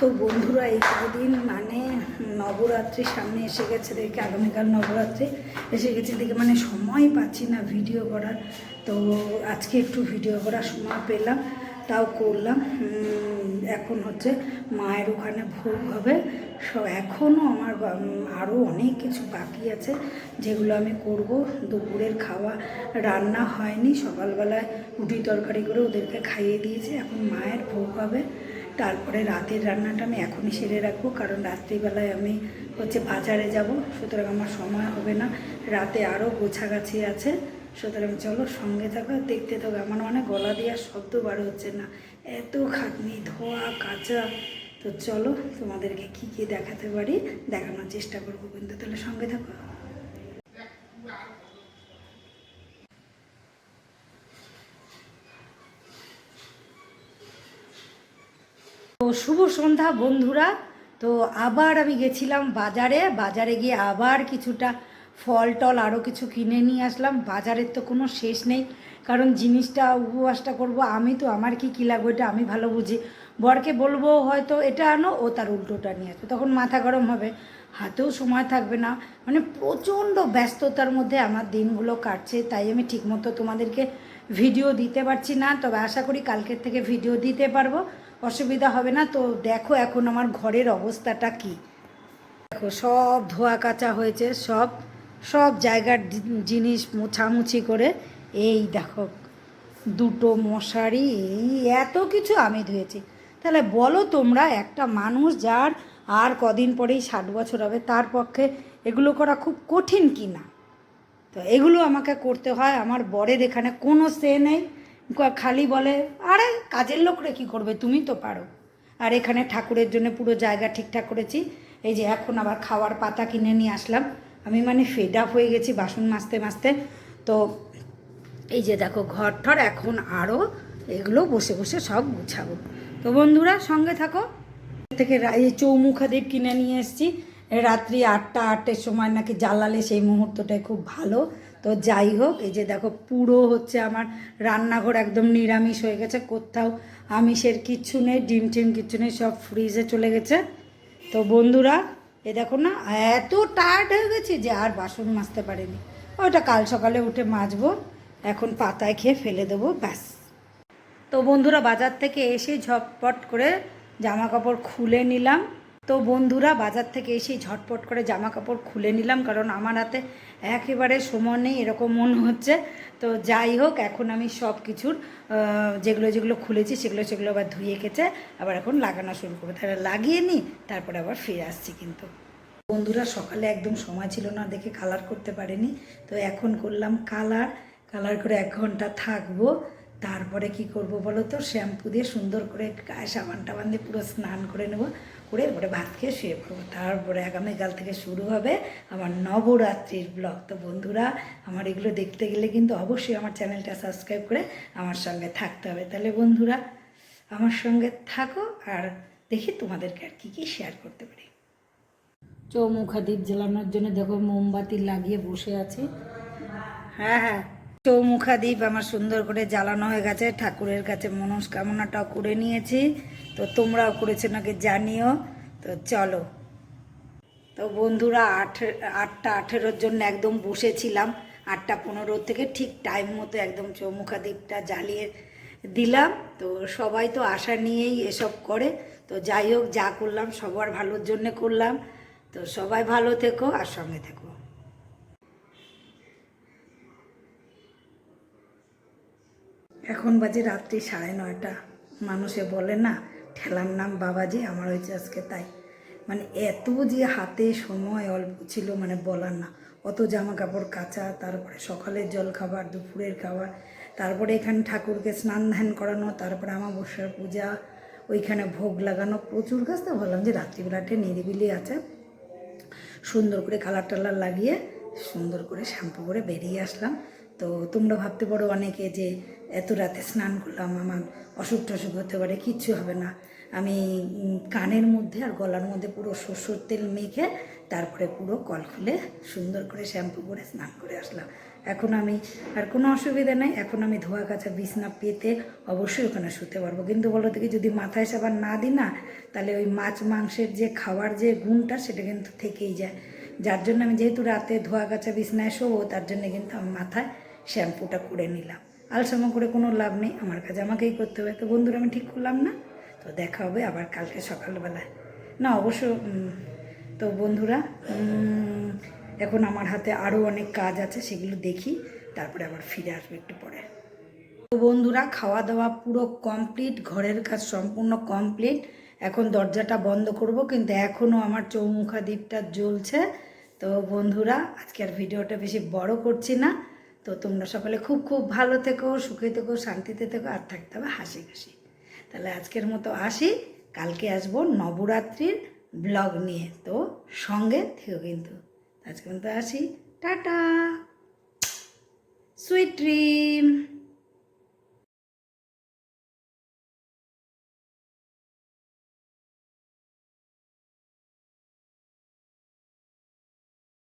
তো বন্ধুরা, এই কদিন মানে নবরাত্রি সামনে এসে গেছে দেখে, আগামীকাল নবরাত্রি এসে গেছে দেখে মানে সময় পাচ্ছি না ভিডিও করার। তো আজকে একটু ভিডিও করার সময় পেলাম, তাও করলাম। এখন হচ্ছে মায়ের ওখানে ভোগ হবে। সব এখনও আমার আরও অনেক কিছু বাকি আছে যেগুলো আমি করব। দুপুরের খাওয়া রান্না হয়নি, সকালবেলায় রুটি তরকারি করে ওদেরকে খাইয়ে দিয়েছি। এখন মায়ের ভোগ হবে। তারপরে রাতের রান্নাটা আমি এখনই সেরে রাখব, কারণ রাত্রিবেলায় আমি হচ্ছে বাজারে যাব, সুতরাং আমার সময় হবে না। রাতে আরও গোছাগাছি আছে, সুতরাং চলো সঙ্গে থাকো দেখতে থাকো। আমার মানে গলা দেওয়ার শব্দ বার হচ্ছে না। এত খাটনি, ধোয়া, কাঁচা। তো চলো তোমাদেরকে কি কি দেখাতে পারি, দেখানোর চেষ্টা করব কিন্তু তাহলে সঙ্গে থাকো। শুভ সন্ধ্যা, বন্ধুরা। তো আবার আমি গেছিলাম বাজারে। বাজারে গিয়ে আবার কিছুটা ফল টল আরও কিছু কিনে নিয়ে আসলাম। বাজারের তো কোনো শেষ নেই, কারণ জিনিসটা উপবাসটা করব। আমি তো, আমার কি, কী লাগবে এটা আমি ভালো বুঝি। বরকে বলব হয়তো এটা আনো, ও তার উল্টোটা নিয়ে আসবে। তখন মাথা গরম হবে, হাতেও সময় থাকবে না। মানে প্রচণ্ড ব্যস্ততার মধ্যে আমার দিনগুলো কাটছে, তাই আমি ঠিকমতো তোমাদেরকে ভিডিও দিতে পারছি না। তবে আশা করি কালকের থেকে ভিডিও দিতে পারব। অসুবিধা হবে না। তো দেখো এখন আমার ঘরের অবস্থাটা কি। দেখো সব ধোয়া কাচা হয়েছে, সব সব জায়গার জিনিস মোছামুছি করে এই দেখো দুটো মশারি, এই এত কিছু আমি ধুয়েছি। তাহলে বলো তোমরা একটা মানুষ যার আর কদিন পরেই ষাট বছর হবে, তার পক্ষে এগুলো করা খুব কঠিন কি না তো এগুলো আমাকে করতে হয়। আমার বরের এখানে কোনো সে নেই। খালি বলে, আরে, কাজের লোকরা কি করবে? তুমি তো পারো। আর এখানে ঠাকুরের জন্য পুরো জায়গা ঠিকঠাক করেছি। এই যে এখন আবার খাওয়ার পাতা কিনে নিয়ে আসলাম। আমি মানে ফেড আপ হয়ে গেছি বাসন মাজতে মাজতে। তো এই যে দেখো ঘর ঠর এখন আরও এগুলো বসে বসে সব গুছাবো। তো বন্ধুরা, সঙ্গে থাকো। থেকে এই চৌমুখাদেব কিনে নিয়ে এসেছি। রাত্রি আটটা, আটটার সময় নাকি জ্বালালে সেই মুহূর্তটাই খুব ভালো। তো যাই হোক, এই যে দেখো পুরো হচ্ছে আমার রান্নাঘর একদম নিরামিষ হয়ে গেছে। কোথাও আমিষের কিচ্ছু নেই, ডিম টিম কিচ্ছু নেই, সব ফ্রিজে চলে গেছে। তো বন্ধুরা, এ দেখো না, এত টায়ার্ড হয়ে গেছি যে আর বাসন মাজতে পারিনি। ওটা কাল সকালে উঠে মাজবো, এখন পাতায় খেয়ে ফেলে দেবো, ব্যাস। তো বন্ধুরা, বাজার থেকে এসে ঝটপট করে জামা কাপড় খুলে নিলাম। তো বন্ধুরা, বাজার থেকে এসে ঝটপট করে জামা কাপড় খুলে নিলাম, কারণ আমার হাতে একেবারে সময় নেই, এরকম মনে হচ্ছে। তো যাই হোক, এখন আমি সব কিছুর যেগুলো যেগুলো খুলেছি, সেগুলো সেগুলো আবার ধুয়ে কেচে আবার এখন লাগানো শুরু করব। তাহলে লাগিয়ে নিই তারপরে আবার ফিরে আসছি কিন্তু। বন্ধুরা, সকালে একদম সময় ছিল না, দেখে কালার করতে পারিনি। তো এখন করলাম কালার কালার করে এক ঘণ্টা থাকব। তারপরে কি করব বলো তো? শ্যাম্পু দিয়ে সুন্দর করে গায়ে সাবান টাবান দিয়ে পুরো স্নান করে নেব। করে এরপরে ভাত খেয়ে শুয়ে পড়ব। তারপরে আগামীকাল থেকে শুরু হবে আমার নবরাত্রির ব্লগ। তো বন্ধুরা, আমার এগুলো দেখতে গেলে কিন্তু অবশ্যই আমার চ্যানেলটা সাবস্ক্রাইব করে আমার সঙ্গে থাকতে হবে। তাহলে বন্ধুরা, আমার সঙ্গে থাকো আর দেখি তোমাদেরকে আর কী কী শেয়ার করতে পারি। চৌমুখা দ্বীপ জ্বালানোর জন্য দেখো, মোমবাতি লাগিয়ে বসে আছি। হ্যাঁ হ্যাঁ। চৌমুখা দ্বীপ আমার সুন্দর করে জ্বালানো হয়ে গেছে, ঠাকুরের কাছে মনস্কামনাটাও করে নিয়েছি। তো তোমরাও করেছ নাকি জানিও। তো চলো। তো বন্ধুরা আট আটটা আঠেরোর জন্য একদম বসেছিলাম। আটটা পনেরো থেকে ঠিক টাইম মতো একদম চৌমুখা দ্বীপটা জ্বালিয়ে দিলাম। তো সবাই তো আশা নিয়েই এসব করে। তো যাই হোক, যা করলাম সবার ভালোর জন্য করলাম। তো সবাই ভালো থেকো আর সঙ্গে থেকো। এখন বাজে রাত্রি সাড়ে নয়টা। মানুষে বলে না, ঠেলার নাম বাবাজি, আমার হয়েছে আজকে তাই। মানে এত যে হাতে সময় অল্প ছিল মানে বলার না। অত জামা কাপড় কাচা, তারপরে সকালের জল খাবার দুপুরের খাবার, তারপরে এখানে ঠাকুরকে স্নান ধ্যান করানো, তারপরে আমাবস্যার পূজা, ওইখানে ভোগ লাগানো, প্রচুর কাজ। তো বললাম যে রাত্রিবেলাটা নিরিবিলি আছে, সুন্দর করে কালার টালার লাগিয়ে সুন্দর করে শ্যাম্পু করে বেরিয়ে আসলাম। তো তোমরা ভাবতে পারো অনেকে যে এত রাতে স্নান করলাম, আমার অসুখ টসুখ হতে পারে, কিচ্ছু হবে না। আমি কানের মধ্যে আর গলার মধ্যে পুরো সরষের তেল মেখে তারপরে পুরো কল খুলে সুন্দর করে শ্যাম্পু করে স্নান করে আসলাম। এখন আমি, আর কোনো অসুবিধা নেই, এখন আমি ধোয়া কাচা বিছনা পেতে অবশ্যই ওখানে শুতে পারব। কিন্তু বলো থেকে যদি মাথায় সাবান না দিই না, তাহলে ওই মাছ মাংসের যে খাওয়ার যে গুণটা, সেটা কিন্তু থেকেই যায়। যার জন্য আমি যেহেতু রাতে ধোয়া কাচা বিছনায় শোবো, তার জন্য কিন্তু আমি মাথায় শ্যাম্পুটা করে নিলাম। আলসামো করে কোনো লাভ নেই, আমার কাজ আমাকেই করতে হবে। তো বন্ধুরা, আমি ঠিক করলাম না? তো দেখা হবে আবার কালকে সকালবেলায়। না, অবশ্য তো বন্ধুরা এখন আমার হাতে আরও অনেক কাজ আছে, সেগুলো দেখি, তারপরে আবার ফিরে আসবে একটু পরে। তো বন্ধুরা খাওয়া দাওয়া পুরো কমপ্লিট, ঘরের কাজ সম্পূর্ণ কমপ্লিট। এখন দরজাটা বন্ধ করব, কিন্তু এখনও আমার চৌমুখা দ্বীপটা জ্বলছে। তো বন্ধুরা, আজকের ভিডিওটা বেশি বড় করছি না। তো তোমরা সকলে খুব খুব ভালো থেকো, সুখে থেকো, শান্তিতে থেকো আর থাকতে হবে হাসি খুশি। তাহলে আজকের মতো আসি। কালকে আসব নবরাত্রির ব্লগ নিয়ে। তো সঙ্গে থেকো কিন্তু। আজকের মতো আসি। টাটা! Sweet dream!